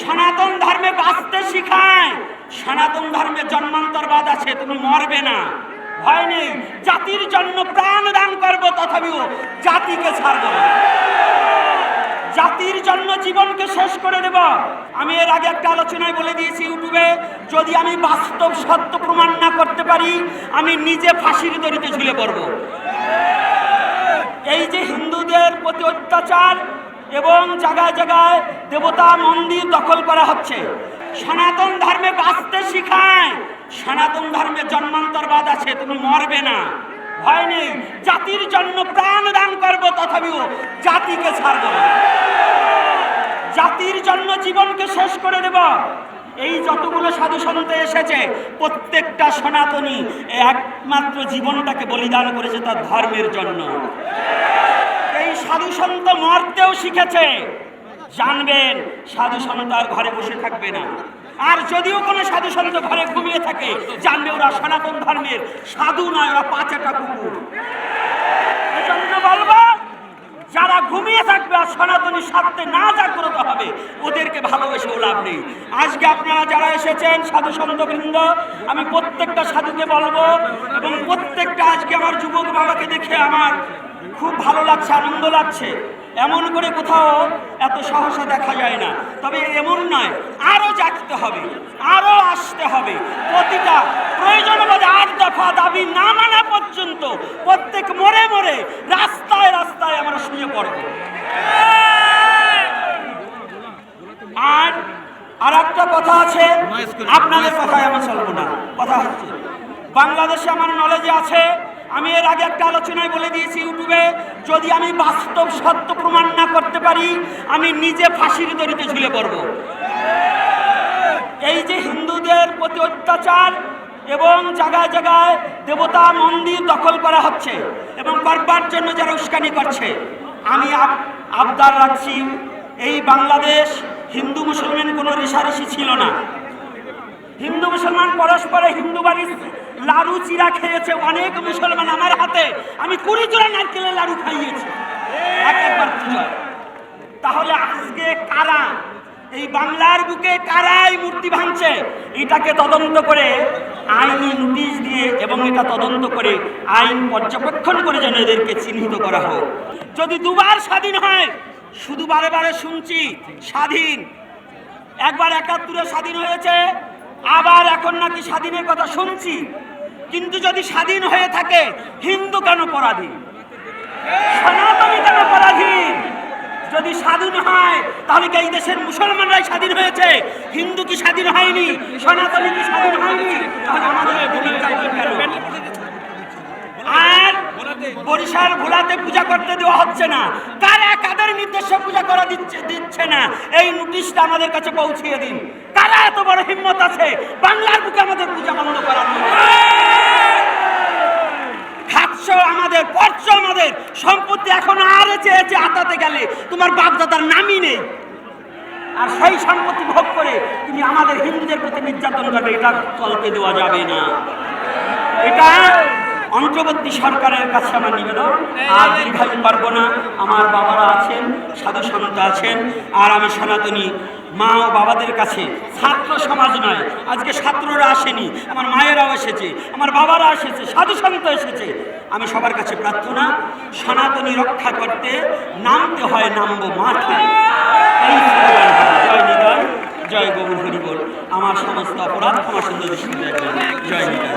সনাতন ধর্মে বাঁচতে শিখায়। সনাতন ধর্মে জন্মান্তরবাদ আছে, তুমি মরবে না। ভয় নেই, জাতির জন্য প্রাণ দান করব, তথাপিও জাতিকে ছাড়বো। জাতির জন্য জীবনকে শেষ করে দেব। আমি এর আগে একটা আলোচনায় বলে দিয়েছি ইউটিউবে, যদি আমি বাস্তব সত্য প্রমাণ না করতে পারি, আমি নিজে ফাঁসির দড়িতে ঝুলে পড়ব। এই যে হিন্দুদের প্রতি অত্যাচার এবং জায়গায় জায়গায় দেবতা মন্দির দখল করা হচ্ছে। সনাতন ধর্মে বাঁচতে শিখায়। সনাতন ধর্মে জন্মান্তরবাদ আছে, তুমি মরবে না। ভয় নেই, জাতির জন্য প্রাণ দান করব, তথাপিও জাতিকে ছাড়বো। জাতির জন্য জীবনকে শেষ করে দেব। এই যতগুলো সাধু সন্ত এসেছে, প্রত্যেকটা সনাতনী একমাত্র জীবনটাকে বলিদান করেছে তার ধর্মের জন্য। সাধু সন্ত মরতেও শিখেছে। জানবেন, সাধু সন্ত আর ঘরে বসে থাকবে না। আর যদিও কোনো সাধু সন্ত ঘরে ঘুমিয়ে থাকে, জানবে ওরা সনাতন ধর্মের। সাধু নয়, ওরা পাঁচাটা কুকুর। বলব, যারা ঘুমিয়ে থাকবে আর সনাতনী স্বার্থে না জাগ্রত হবে, ওদেরকে ভালোবেসেও লাভ নেই। আজকে আপনারা যারা এসেছেন, সাধু সন্তবৃন্দ, আমি প্রত্যেকটা সাধুকে বলব, এবং প্রত্যেকটা আজকে আমার যুবক বাবাকে দেখে আমার খুব ভালো লাগছে আনন্দ লাগছে। এমন করে কোথাও এত সহসা দেখা যায় না। তবে এমন নয় আরও জাগতে হবে আরও আসতে হবে। প্রতিটা প্রয়োজন বোধে আট দফা দাবি না মানা পর্যন্ত প্রত্যেক মোড়ে মোড়ে রাস্তায় রাস্তায় আমরা শুয়ে পড়ব। আর আর একটা কথা আছে আপনাদের কথায় আমার চলবো না। কথা হচ্ছে বাংলাদেশে আমার নলেজে আছে আমি এর আগে একটা আলোচনায় বলে দিয়েছি ইউটিউবে, যদি আমি বাস্তব সত্য প্রমাণ না করতে পারি, আমি নিজে ফাঁসির দড়িতে ঝুলে পড়ব। এই যে হিন্দুদের প্রতি অত্যাচার এবং জায়গায় জায়গায় দেবতা মন্দির দখল করা হচ্ছে এবং করবার জন্য যারা উস্কানি করছে, আমি আবদার রাখছি, এই বাংলাদেশ হিন্দু মুসলমান কোনো রেশারেশি ছিল না। হিন্দু মুসলমান পরস্পরে হিন্দু বাড়ির লাড়ু চিরা খেয়েছে, অনেক মুসলমান আমার হাতে। আমি কুড়ি জোড়া নারকেলের লাড়ু খাইয়েছি। এক একবার তাহলে আজকে কারা? এই বাংলার বুকে কারা এই মূর্তি ভাঙছে? এটাকে তদন্ত করে আইনি নোটিশ দিয়ে এবং এটা তদন্ত করে আইন পর্যবেক্ষণ করে যেন এদেরকে চিহ্নিত করা হোক। যদি দুবার স্বাধীন হয়, শুধু বারে বারে শুনছি, স্বাধীন। একবার একাত্তরে স্বাধীন হয়েছে আবার এখন নাকি স্বাধীনের কথা শুনছি। কিন্তু যদি স্বাধীন হয়ে থাকে, হিন্দু কেন পরাধীন? সনাতনী কেন পরাধীন? যদি স্বাধীন হয়, তাহলে কি এই দেশের মুসলমানরাই স্বাধীন হয়েছে? হিন্দু কি স্বাধীন হয়নি? সনাতনী কি স্বাধীন হয়নি? আর বরিশাল ভোলাতে পূজা করতে দেওয়া হচ্ছে না। কারা করা দিচ্ছে দিচ্ছে না। এই নোটিশটা আমাদের কাছে পৌঁছিয়ে দিন। কারা এত বড় হিম্মত আছে? বাংলার বুকে আমাদের পূজা বন্ধ করার? খাচ্ছ আমাদের পড়ছ আমাদের। সম্পত্তি এখন আর চেয়েছে আতাতে গেলে। তোমার বাপ দাদার নামই নেই। আর সেই সম্পত্তি ভোগ করে তুমি আমাদের হিন্দুদের প্রতি নির্যাতন করবে, এটা চলতে দেওয়া যাবে না। অন্তর্বর্তী সরকারের কাছে আমার নিবেদন, আর দীর্ঘায়ু পারব না। আমার বাবারা আছেন, সাধু সন্ত আছেন, আর আমি সনাতনী। মা ও বাবাদের কাছে ছাত্র সমাজ নয়। আজকে ছাত্ররা আসেনি, আমার মায়েরাও এসেছে, আমার বাবারা এসেছে, সাধু সন্ত এসেছে। আমি সবার কাছে প্রার্থনা, সনাতনী রক্ষা করতে নামতে হয়, নামবো হবে। জয় জয় গৌর হরিবল। আমার সমস্ত অপরাধ ক্ষমা সুন্দর জয় নিগম